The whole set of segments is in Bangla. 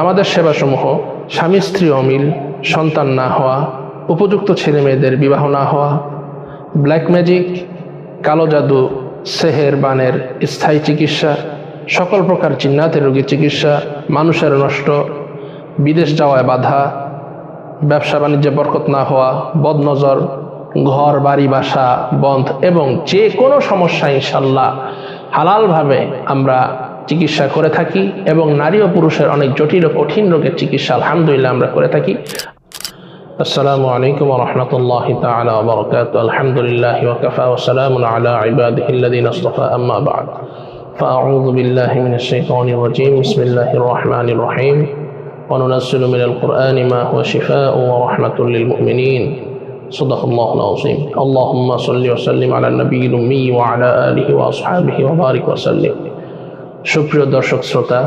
আমাদের সেবাসমূহ স্বামী স্ত্রী অমিল, সন্তান না হওয়া, উপযুক্ত ছেলে মেয়েদের বিবাহ না হওয়া, ব্ল্যাক ম্যাজিক, কালো জাদু, সেহের বানের স্থায়ী চিকিৎসা, সকল প্রকার চিন্নাতের রোগীর চিকিৎসা, মানুষের নষ্ট, বিদেশ যাওয়ায় বাধা, ব্যবসা বাণিজ্যে বরকত না হওয়া, বদনজর, ঘর, বাড়ি, বাসা, বন্ধ এবং যে কোনো সমস্যা ইনশাল্লাহ হালালভাবে আমরা চিকিৎসা করে থাকি এবং নারী ও পুরুষের অনেক জটিল ও কঠিন রোগের চিকিৎসা আলহামদুলিল্লাহ আমরা করে থাকি আসসালামু আলাইকুম রহমত الله تعالى وبركاته الحمد لله وكفى وسلام على عباده الذين اصطفى أما بعد فأعوذ بالله من الشيطان الرجيم بسم الله الرحمن الرحيم وننزل من القرآن ما هو شفاء ورحمة للمؤمنين صدق الله العظيم اللهم صل وسلم على النبي الأمي وعلى آله وأصحابه وبارك وسلم সুপ্রিয় দর্শক শ্রোতা,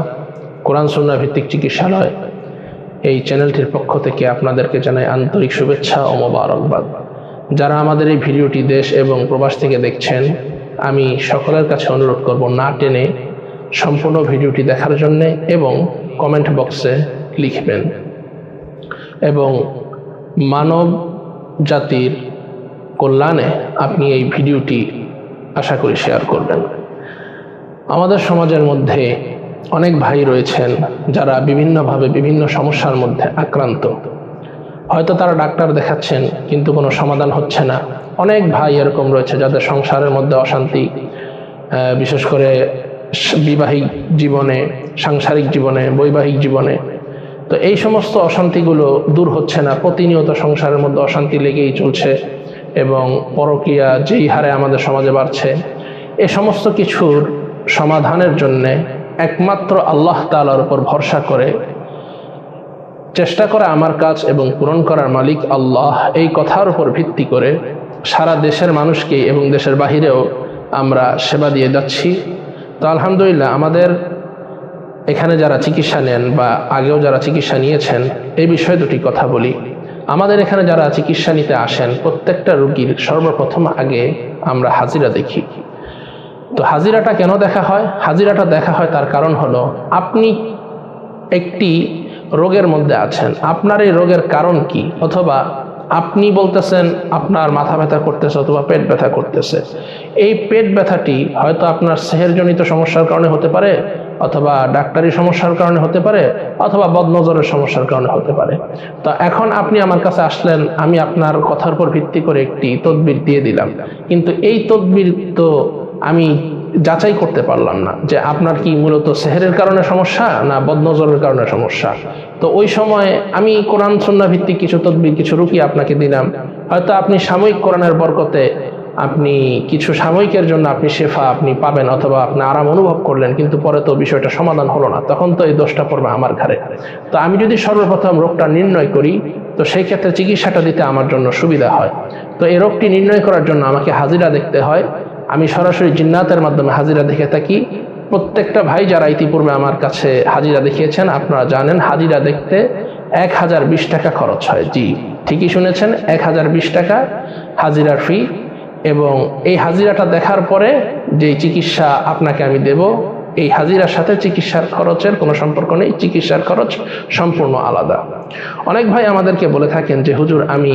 কোরআন সন্না ভিত্তিক চিকিৎসালয় এই চ্যানেলটির পক্ষ থেকে আপনাদেরকে জানাই আন্তরিক শুভেচ্ছা ও মোবারকবাদ। যারা আমাদের এই ভিডিওটি দেশ এবং প্রবাস থেকে দেখছেন, আমি সকলের কাছে অনুরোধ করব না টেনে সম্পূর্ণ ভিডিওটি দেখার জন্য এবং কমেন্ট বক্সে লিখবেন। এবং মানব জাতির কল্যাণে আপনি এই ভিডিওটি আশা করি শেয়ার করবেন। আমাদের সমাজের মধ্যে অনেক ভাই রয়েছেন যারা বিভিন্নভাবে বিভিন্ন সমস্যার মধ্যে আক্রান্ত। হয়তো তারা ডাক্তার দেখাচ্ছেন, কিন্তু কোনো সমাধান হচ্ছে না। অনেক ভাই এরকম রয়েছে যাদের সংসারের মধ্যে অশান্তি বিশেষ করে বিবাহিক জীবনে, সাংসারিক জীবনে, বৈবাহিক জীবনে। তো এই সমস্ত অশান্তিগুলো দূর হচ্ছে না। প্রতিনিয়ত সংসারের মধ্যে অশান্তি লেগেই চলছে এবং পরকীয়া যেই হারে আমাদের সমাজে বাড়ছে, এ সমস্ত কিছুর সমাধানের জন্যে একমাত্র আল্লাহ তালার উপর ভরসা করে, চেষ্টা করে আমার কাজ এবং পূরণ করার মালিক আল্লাহ। এই কথার উপর ভিত্তি করে সারা দেশের মানুষকে এবং দেশের বাহিরেও আমরা সেবা দিয়ে যাচ্ছি। তো আলহামদুলিল্লাহ, আমাদের এখানে যারা চিকিৎসা নেন বা আগেও যারা চিকিৎসা নিয়েছেন, এই বিষয়ে দুটি কথা বলি। আমাদের এখানে যারা চিকিৎসা নিতে আসেন, প্রত্যেকটা রোগীর সর্বপ্রথম আগে আমরা হাজিরা দেখি। তো হাজিরাটা কেন দেখা হয়? হাজিরাটা দেখা হয় তার কারণ হলো, আপনি একটি রোগের মধ্যে আছেন। আপনার এই রোগের কারণ কি? অথবা আপনি বলতেছেন, আপনার মাথা ব্যথা করতেছে অথবা পেট ব্যথা করতেছে। এই পেট ব্যথাটি হয়তো আপনার সেহেরজনিত সমস্যার কারণে হতে পারে, অথবা ডাক্তারি সমস্যার কারণে হতে পারে, অথবা বদনজরের সমস্যার কারণে হতে পারে। তো এখন আপনি আমার কাছে আসলেন, আমি আপনার কথার উপর ভিত্তি করে একটি তদবির দিয়ে দিলাম। কিন্তু এই তদবির তো আমি যাচাই করতে পারলাম না যে আপনার কি মূলত সেহেরের কারণে সমস্যা না বদনজরের কারণে সমস্যা। তো ওই সময় আমি কোরআন সন্না ভিত্তিক কিছু তদবির, কিছু রুকি আপনাকে দিলাম। হয়তো আপনি সাময়িক কোরআনের বরকতে আপনি কিছু সাময়িকের জন্য আপনি শেফা আপনি পাবেন অথবা আপনি আরাম অনুভব করলেন, কিন্তু পরে তো বিষয়টা সমাধান হলো না। তখন তো এই দোষটা পড়বে আমার ঘাড়ে। তো আমি যদি সর্বপ্রথম রোগটা নির্ণয় করি, তো সেই ক্ষেত্রে চিকিৎসাটা দিতে আমার জন্য সুবিধা হয়। তো এই রোগটি নির্ণয় করার জন্য আমাকে হাজিরা দেখতে হয়। আমি সরাসরি জিন্নাতের মাধ্যমে হাজিরা দেখে থাকি। প্রত্যেকটা ভাই যারা ইতিপূর্বে আমার কাছে হাজিরা দেখিয়েছেন, আপনারা জানেন হাজিরা দেখতে এক হাজার বিশ টাকা খরচ হয়। জি, ঠিকই শুনেছেন, এক হাজার বিশ টাকা হাজিরার ফি এবং এই হাজিরাটা দেখার পরে যে চিকিৎসা আপনাকে আমি দেব, এই হাজিরার সাথে চিকিৎসার খরচের কোনো সম্পর্ক নেই, চিকিৎসার খরচ সম্পূর্ণ আলাদা। অনেক ভাই আমাদেরকে বলে থাকেন যে, হুজুর, আমি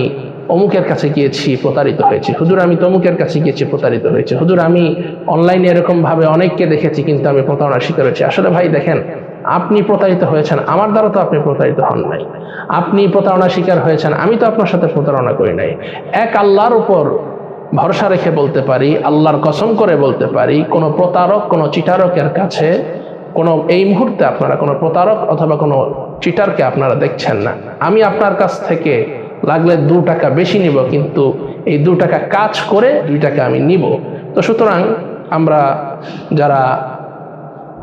অমুকের কাছে গিয়েছি, প্রতারিত হয়েছি। হুজুর, আমি তমুকের কাছে গিয়েছি, প্রতারিত হয়েছে। হুজুর, আমি অনলাইনে এরকম ভাবে অনেককে দেখেছি, কিন্তু আমি প্রতারণার শিকার হয়েছি। আসলে ভাই, দেখেন, আপনি প্রতারিত হয়েছেন, আমার দ্বারা তো আপনি প্রতারিত হন নাই। আপনি প্রতারণার শিকার হয়েছেন, আমি তো আপনার সাথে প্রতারণা করি নাই। এক আল্লাহর উপর ভরসা রেখে বলতে পারি, আল্লাহর কসম করে বলতে পারি, কোনো প্রতারক, কোনো চিটারকের কাছে, কোনো, এই মুহূর্তে আপনারা কোনো প্রতারক অথবা কোনো চিটারকে আপনারা দেখছেন না। আমি আপনার কাছ থেকে লাগলে দু টাকা বেশি নিব, কিন্তু এই দু টাকা কাজ করে দুই টাকা আমি নিব। তো সুতরাং আমরা যারা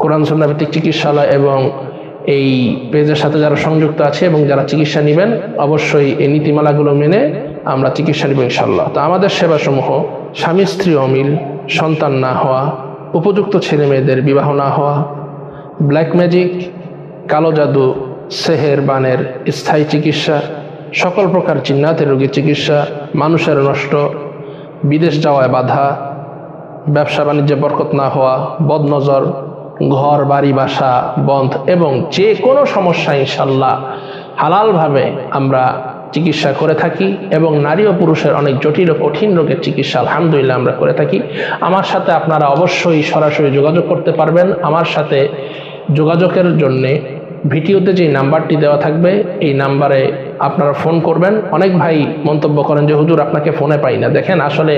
কোরআন সন্ন্যাভিত্তিক চিকিৎসালয় এবং এই পেজের সাথে যারা সংযুক্ত আছে এবং যারা চিকিৎসা নেবেন, অবশ্যই এই নীতিমালাগুলো মেনে আমরা চিকিৎসা নেব ইনশাল্লাহ তো আমাদের সেবাসমূহ স্বামী, স্ত্রী অমিল, সন্তান না হওয়া, উপযুক্ত ছেলে মেয়েদের বিবাহ না হওয়া, ব্ল্যাক ম্যাজিক, কালো জাদু, সেহের বানের স্থায়ী চিকিৎসা সকল প্রকার চিন্নাতের রোগীর চিকিৎসা, মানুষের নষ্ট, বিদেশ যাওয়ায় বাধা, ব্যবসা বাণিজ্যে বরকত না হওয়া, বদনজর, ঘর, বাড়ি, বাসা, বন্ধ এবং যে কোনো সমস্যা ইনশাল্লাহ হালালভাবে আমরা চিকিৎসা করে থাকি এবং নারী ও পুরুষের অনেক জটিল ও কঠিন রোগের চিকিৎসা আলহামদুলিল্লাহ আমরা করে থাকি। আমার সাথে আপনারা অবশ্যই সরাসরি যোগাযোগ করতে পারবেন। আমার সাথে যোগাযোগের জন্যে ভিডিওতে যে নাম্বারটি দেওয়া থাকবে, এই নাম্বারে আপনারা ফোন করবেন। অনেক ভাই মন্তব্য করেন যে, হুজুর, আপনাকে ফোনে পাই না। দেখেন, আসলে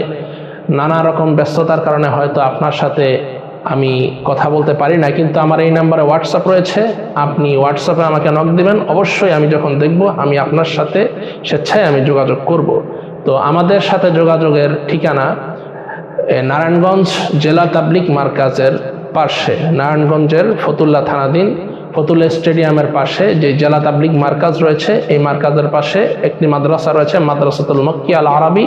নানা রকম ব্যস্ততার কারণে হয়তো আপনার সাথে আমি কথা বলতে পারি না, কিন্তু আমার এই নাম্বারে হোয়াটসঅ্যাপ রয়েছে। আপনি হোয়াটসঅ্যাপে আমাকে নক দিবেন। অবশ্যই আমি যখন দেখব, আমি আপনার সাথে স্বেচ্ছায় আমি যোগাযোগ করব। তো আমাদের সাথে যোগাযোগের ঠিকানা নারায়ণগঞ্জ জেলা তাবলিক মার্কাজের পাশে। নারায়ণগঞ্জের ফতুল্লা থানাধীন ফতুল্লা স্টেডিয়ামের পাশে যে জেলা তাবলিক মার্কাজ রয়েছে, এই মার্কাজের পাশে একটি মাদ্রাসা রয়েছে, মাদ্রাসাতুল মক্কি আল আরবি।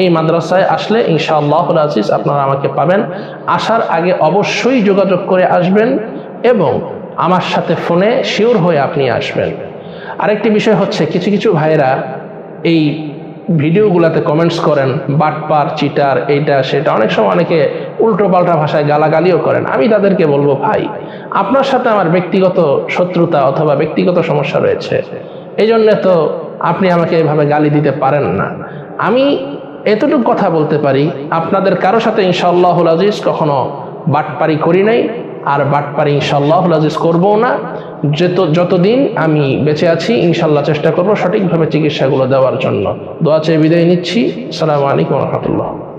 এই মাদ্রাসায় আসলে ইনশাআল্লাহ আজিজ আপনারা আমাকে পাবেন। আসার আগে অবশ্যই যোগাযোগ করে আসবেন এবং আমার সাথে ফোনে শিওর হয়ে আপনি আসবেন। আরেকটি বিষয় হচ্ছে, কিছু কিছু ভাইয়েরা এই ভিডিওগুলোতে কমেন্টস করেন বাটপার চিটার, এইটা, সেটা। অনেক সময় অনেকে উল্টো পাল্টা ভাষায় গালাগালিও করেন। আমি তাদেরকে বলব, ভাই, আপনার সাথে আমার ব্যক্তিগত শত্রুতা অথবা ব্যক্তিগত সমস্যা রয়েছে। এই জন্যে তো আপনি আমাকে এভাবে গালি দিতে পারেন না। আমি এতটুকু কথা বলতে পারি, আপনাদের কারও সাথে ইনশাআল্লাহুল আজিজ কখনো বাটপারি করি নাই। আর বাটপারি ইনশাল্লাহ লাজিজ করব না। যত, যতদিন আমি বেঁচে আছি ইনশাল্লাহ চেষ্টা করব সঠিকভাবে চিকিৎসাগুলো দেওয়ার জন্য। দোয়া চেয়ে বিদায় নিচ্ছি। সালামু আলাইকুম রহমতুল্লাহ।